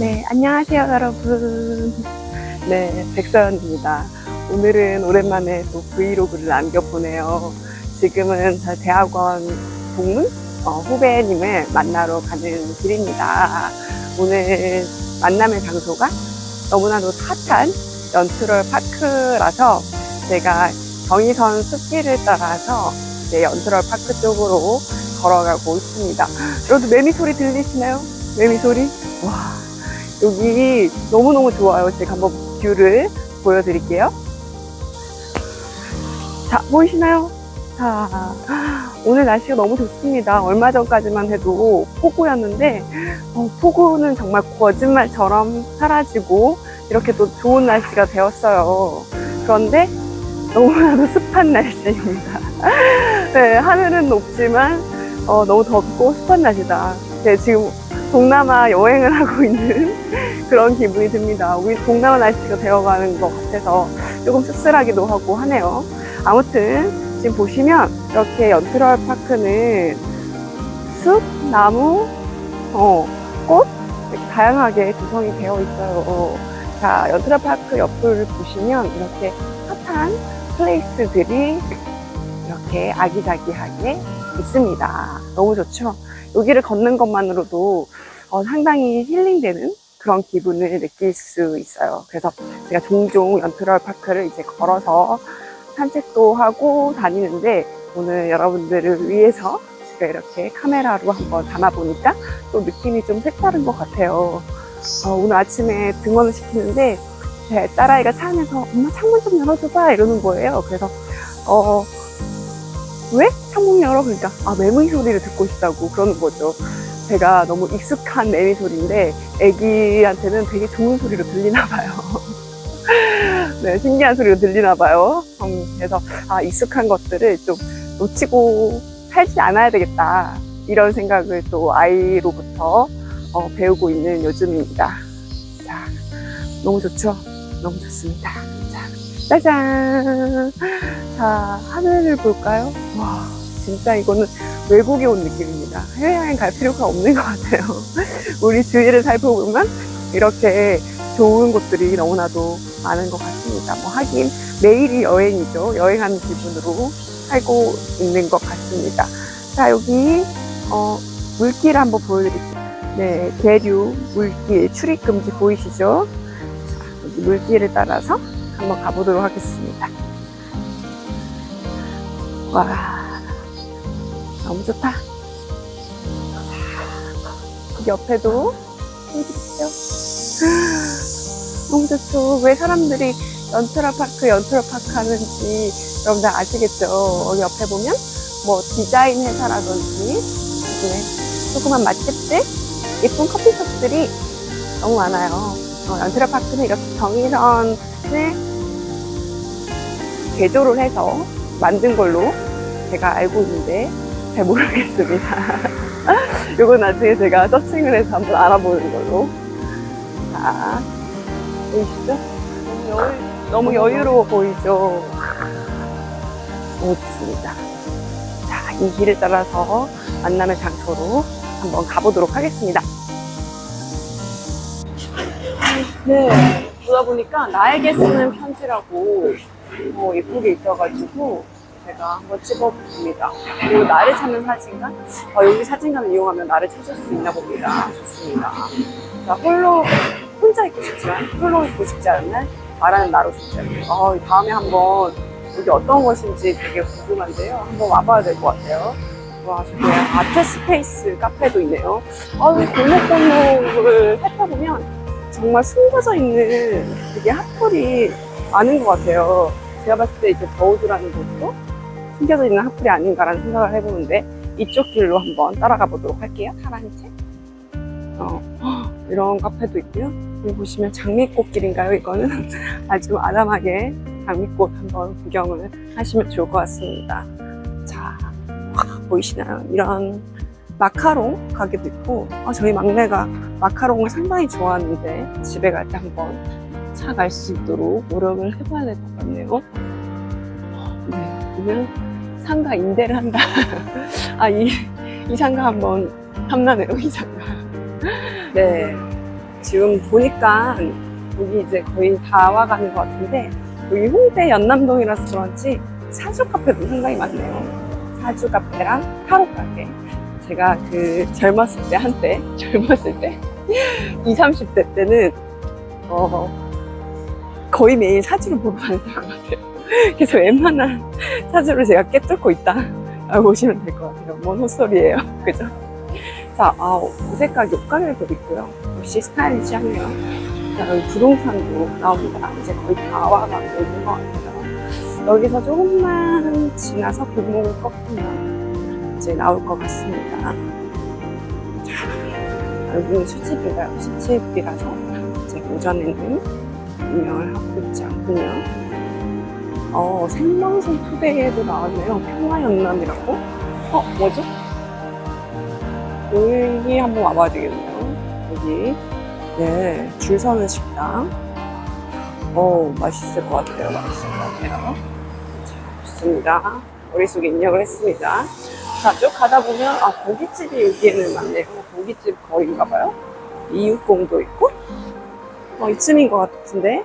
네, 안녕하세요, 여러분. 네, 백서연입니다. 오늘은 오랜만에 또 브이로그를 남겨보네요. 지금은 저 대학원 동문 어, 후배님을 만나러 가는 길입니다. 오늘 만남의 장소가 너무나도 핫한 연트럴 파크라서 제가 경의선 숲길을 따라서 이제 연트럴 파크 쪽으로 걸어가고 있습니다. 여러분 매미 소리 들리시나요? 매미 소리? 와, 여기 너무너무 좋아요. 제가 한번 뷰를 보여드릴게요. 자, 보이시나요? 자, 오늘 날씨가 너무 좋습니다. 얼마 전까지만 해도 폭우였는데, 어, 폭우는 정말 거짓말처럼 사라지고, 이렇게 또 좋은 날씨가 되었어요. 그런데 너무나도 습한 날씨입니다. 네, 하늘은 높지만, 어, 너무 덥고 습한 날씨다. 네, 지금 동남아 여행을 하고 있는 그런 기분이 듭니다. 우리 동남아 날씨가 되어가는 것 같아서 조금 씁쓸하기도 하고 하네요. 아무튼 지금 보시면 이렇게 연트럴 파크는 숲, 나무, 어, 꽃 이렇게 다양하게 구성이 되어 있어요. 자, 연트럴 파크 옆을 보시면 이렇게 핫한 플레이스들이 이렇게 아기자기하게 있습니다. 너무 좋죠? 여기를 걷는 것만으로도 어, 상당히 힐링되는 그런 기분을 느낄 수 있어요. 그래서 제가 종종 연트럴 파크를 이제 걸어서 산책도 하고 다니는데 오늘 여러분들을 위해서 제가 이렇게 카메라로 한번 담아보니까 또 느낌이 좀 색다른 것 같아요. 어, 오늘 아침에 등원을 시키는데 제 딸아이가 차 안에서 엄마 창문 좀 열어줘봐 이러는 거예요. 그래서 어, 왜? 창문 열어? 그러니까 아 매물 소리를 듣고 싶다고 그러는 거죠. 제가 너무 익숙한 매미 소리인데 애기한테는 되게 좋은 소리로 들리나 봐요. 네, 신기한 소리로 들리나 봐요. 음, 그래서 아 익숙한 것들을 좀 놓치고 살지 않아야 되겠다 이런 생각을 또 아이로부터 어, 배우고 있는 요즘입니다. 자, 너무 좋죠? 너무 좋습니다. 자, 짜잔! 자, 하늘을 볼까요? 와, 진짜 이거는 외국에 온 느낌입니다. 해외여행 갈 필요가 없는 것 같아요. 우리 주위를 살펴보면 이렇게 좋은 곳들이 너무나도 많은 것 같습니다. 뭐 하긴 매일이 여행이죠. 여행하는 기분으로 살고 있는 것 같습니다. 자, 여기 어, 물길 한번 보여드릴게요. 네, 계류 물길 출입금지 보이시죠? 자, 여기 물길을 따라서 한번 가보도록 하겠습니다. 와, 너무 좋다. 자, 옆에도 보여드릴게요. 너무 좋죠. 왜 사람들이 연트라 파크, 연트라 파크 하는지 여러분들 아시겠죠? 옆에 보면 뭐 디자인 회사라든지 조그만 맛집들, 예쁜 커피숍들이 너무 많아요. 어, 연트라 파크는 이렇게 경의선을 개조를 해서 만든 걸로 제가 알고 있는데 잘 모르겠습니다. 이거 나중에 제가 서칭을 해서 한번 알아보는 걸로. 자, 보이시죠? 너무, 여유, 너무 여유로워 보이죠? 너무 좋습니다. 자, 이 길을 따라서 만남의 장소로 한번 가보도록 하겠습니다. 네, 보다 보니까 나에게 쓰는 편지라고 뭐 예쁘게 있어가지고 제가 한번 찍어봅니다. 그리고 나를 찾는 사진관? 어, 여기 사진관을 이용하면 나를 찾을 수 있나 봅니다. 좋습니다. 자, 홀로, 혼자 있고 싶지만, 홀로 있고 싶지 않은 날, 말하는 나로 않는. 어, 다음에 한번 여기 어떤 것인지 되게 궁금한데요. 한번 와봐야 될 것 같아요. 와, 저기 아트 스페이스 카페도 있네요. 아, 골목골목을 살펴보면 정말 숨겨져 있는 되게 핫플이 많은 것 같아요. 제가 봤을 때 이제 더우드라는 곳도 숨겨져 있는 핫플이 아닌가라는 생각을 해보는데 이쪽 길로 한번 따라가 보도록 할게요. 파란 책. 어, 이런 카페도 있고요. 여기 보시면 장미꽃길인가요? 이거는 아주 아담하게 장미꽃 한번 구경을 하시면 좋을 것 같습니다. 자, 와, 보이시나요? 이런 마카롱 가게도 있고, 아, 저희 막내가 마카롱을 상당히 좋아하는데 집에 갈 때 한번 차갈수 있도록 노력을 해봐야 될 것 같네요. 네, 보면 상가 임대를 한다. 아, 이, 이 상가 한번 탐나네요, 이 상가. 네. 지금 보니까 여기 이제 거의 다 와가는 것 같은데 여기 홍대 연남동이라서 그런지 사주 카페도 상당히 많네요. 사주 카페랑 타로 카페. 제가 그 젊었을 때 한때 젊었을 때 20, 30대 때는 어 거의 매일 사주를 보러 다녔던 것 같아요. 그래서 웬만한 사주를 제가 깨뚫고 있다 라고 보시면 될 것 같아요. 뭔 헛소리예요. 그죠? 자, 아, 무색각 욕강을도 있고요. 역시 스타일리시하네요. 자, 여기 부동산도 나옵니다. 이제 거의 다 와가고 있는 것 같아요. 여기서 조금만 지나서 골목을 꺾으면 이제 나올 것 같습니다. 자, 여기는 수집인가요? 수집이라서 이제 오전에는 운영을 하고 있지 않군요. 어, 생방송 투데이에도 나왔네요. 평화연남이라고? 어, 뭐죠? 여기 한번 와봐야 되겠네요. 여기. 네, 줄 서는 식당. 어, 맛있을 것 같아요. 맛있을 것 같아요. 자, 좋습니다. 머릿속에 입력을 했습니다. 자, 쭉 가다 보면, 아, 고깃집이 여기에는 많네요. 고깃집 거리인가 봐요. 이육공도 있고. 어, 이쯤인 것 같은데.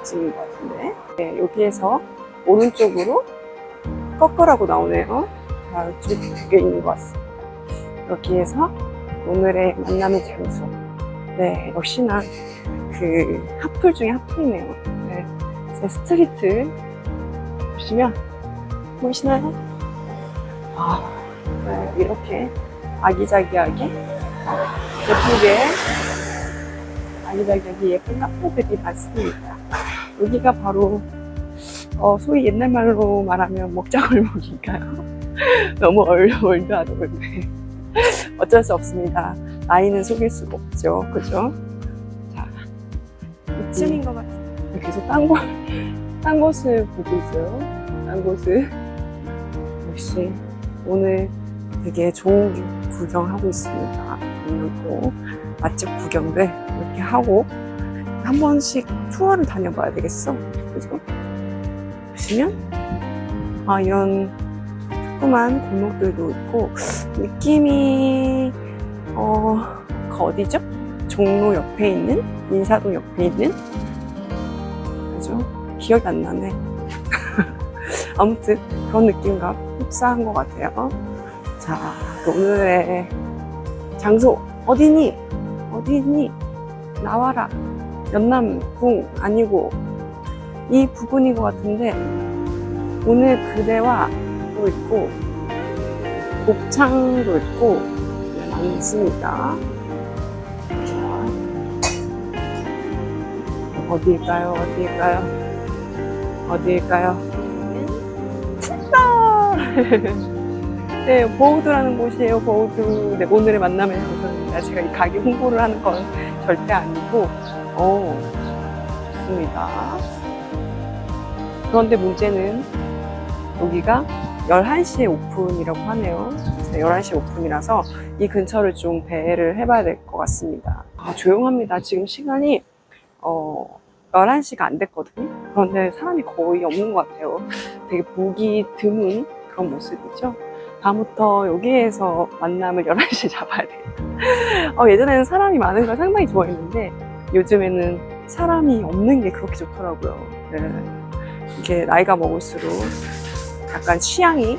이쯤인 것 같은데. 네, 여기에서 오른쪽으로 꺾으라고 나오네요. 자, 이쪽에 있는 것 같습니다. 여기에서 오늘의 만남의 장소. 네, 역시나 그 핫플 중에 핫플이네요. 네, 제 스트리트 보시면 보이시나요? 아, 네, 이렇게 아기자기하게 예쁘게 아기자기하게 예쁜 카페들이 많습니다. 여기가 바로 어, 소위 옛날 말로 말하면 먹자골목인가요? 너무 얼, 올드하더군요. 어쩔 수 없습니다. 나이는 속일 수가 없죠. 그죠? 자, 이쯤인 것 같아요. 계속 딴 곳, 딴 곳을 보고 있어요. 딴 곳을. 역시 오늘 되게 좋은 구경하고 있습니다. 오늘 또 맛집 구경들 이렇게 하고 한 번씩 투어를 다녀봐야 되겠어. 그죠? 보시면 아 이런 조그만 골목들도 있고 느낌이 어그 어디죠? 종로 옆에 있는 인사동 옆에 있는 그죠? 기억이 안 나네. 아무튼 그런 느낌과 흡사한 것 같아요. 자, 또 오늘의 장소 어디니? 어디니? 나와라. 연남궁 아니고 이 부분인 것 같은데 오늘 그대와 또 있고 곱창도 있고 네, 많습니다. 자, 어디일까요? 어디일까요? 어디일까요? 찾다! 네, 보우드라는 곳이에요. 보우드. 네, 오늘의 만남의 장소입니다. 제가 이 가게 홍보를 하는 건 절대 아니고, 어, 좋습니다. 그런데 문제는 여기가 11시에 오픈이라고 하네요. 11시 오픈이라서 이 근처를 좀 배를 해봐야 될 것 같습니다. 아, 조용합니다. 지금 시간이 어, 11시가 안 됐거든요. 그런데 사람이 거의 없는 것 같아요. 되게 보기 드문 그런 모습이죠. 다음부터 여기에서 만남을 11시에 잡아야 되겠다. 어, 예전에는 사람이 많은 걸 상당히 좋아했는데 요즘에는 사람이 없는 게 그렇게 좋더라고요. 네. 이게 나이가 먹을수록 약간 취향이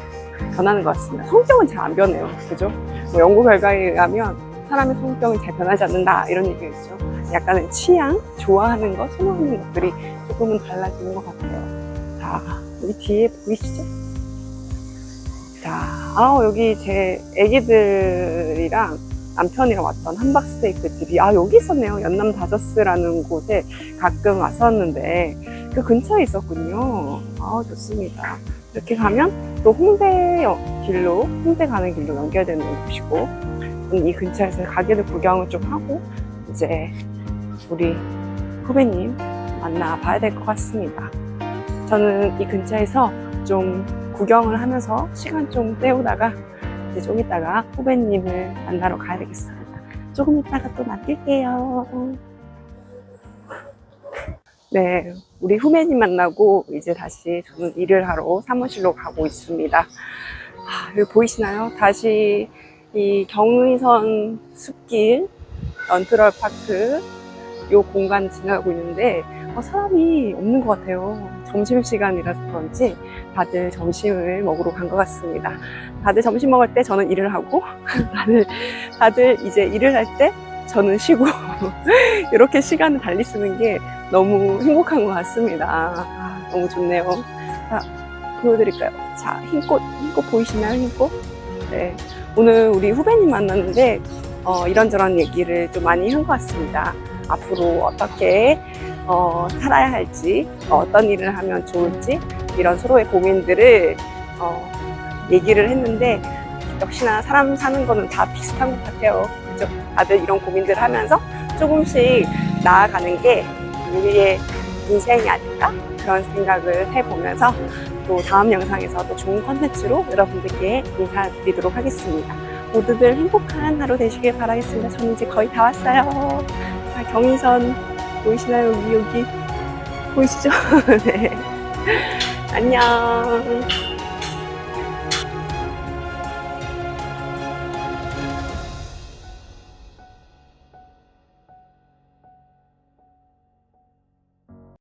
변하는 것 같습니다. 성격은 잘 안 변해요. 그죠? 뭐 연구 결과에 의하면 사람의 성격은 잘 변하지 않는다 이런 얘기가 있죠. 약간의 취향, 좋아하는 것, 선호하는 것들이 조금은 달라지는 것 같아요. 자, 여기 뒤에 보이시죠? 자, 아 여기 제 애기들이랑 남편이랑 왔던 함박스테이크 집이 아 여기 있었네요. 연남 다저스라는 곳에 가끔 왔었는데 그 근처에 있었군요. 아 좋습니다. 이렇게 가면 또 홍대 길로 홍대 가는 길로 연결되는 곳이고 이 근처에서 가게들 구경을 좀 하고 이제 우리 후배님 만나 봐야 될 것 같습니다. 저는 이 근처에서 좀 구경을 하면서 시간 좀 때우다가 이제 좀 이따가 후배님을 만나러 가야 되겠습니다. 조금 이따가 또 만날게요. 네, 우리 후배님 만나고 이제 다시 저는 일을 하러 사무실로 가고 있습니다. 아, 여기 보이시나요? 다시 이 경의선 숲길, 런트럴 파크 요 공간 지나가고 있는데 어, 사람이 없는 것 같아요. 점심시간이라서 그런지 다들 점심을 먹으러 간 것 같습니다. 다들 점심 먹을 때 저는 일을 하고 다들, 다들 이제 일을 할 때 저는 쉬고 이렇게 시간을 달리 쓰는 게 너무 행복한 것 같습니다. 아, 너무 좋네요. 자, 보여드릴까요? 자, 흰꽃, 흰꽃 보이시나요? 흰꽃? 네. 오늘 우리 후배님 만났는데, 어, 이런저런 얘기를 좀 많이 한 것 같습니다. 앞으로 어떻게, 어, 살아야 할지, 어 떤 일을 하면 좋을지, 이런 서로의 고민들을, 어, 얘기를 했는데, 역시나 사람 사는 거는 다 비슷한 것 같아요. 그죠? 다들 이런 고민들을 하면서 조금씩 나아가는 게 우리의 인생이 아닐까? 그런 생각을 해보면서 또 다음 영상에서 또 좋은 컨텐츠로 여러분들께 인사드리도록 하겠습니다. 모두들 행복한 하루 되시길 바라겠습니다. 저는 이제 거의 다 왔어요. 자, 경의선 보이시나요? 여기, 여기. 보이시죠? 네. 안녕.